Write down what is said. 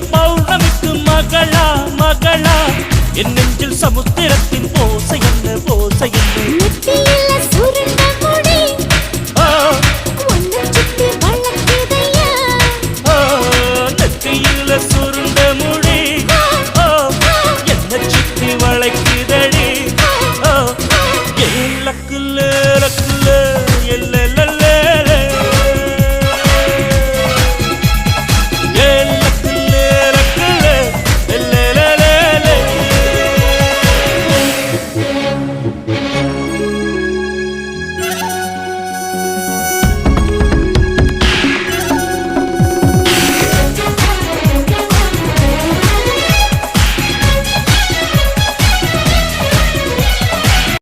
பௌர்ணமிக்கு மகளா மகளா. என் நெஞ்சில் சமுத்திரத்தின்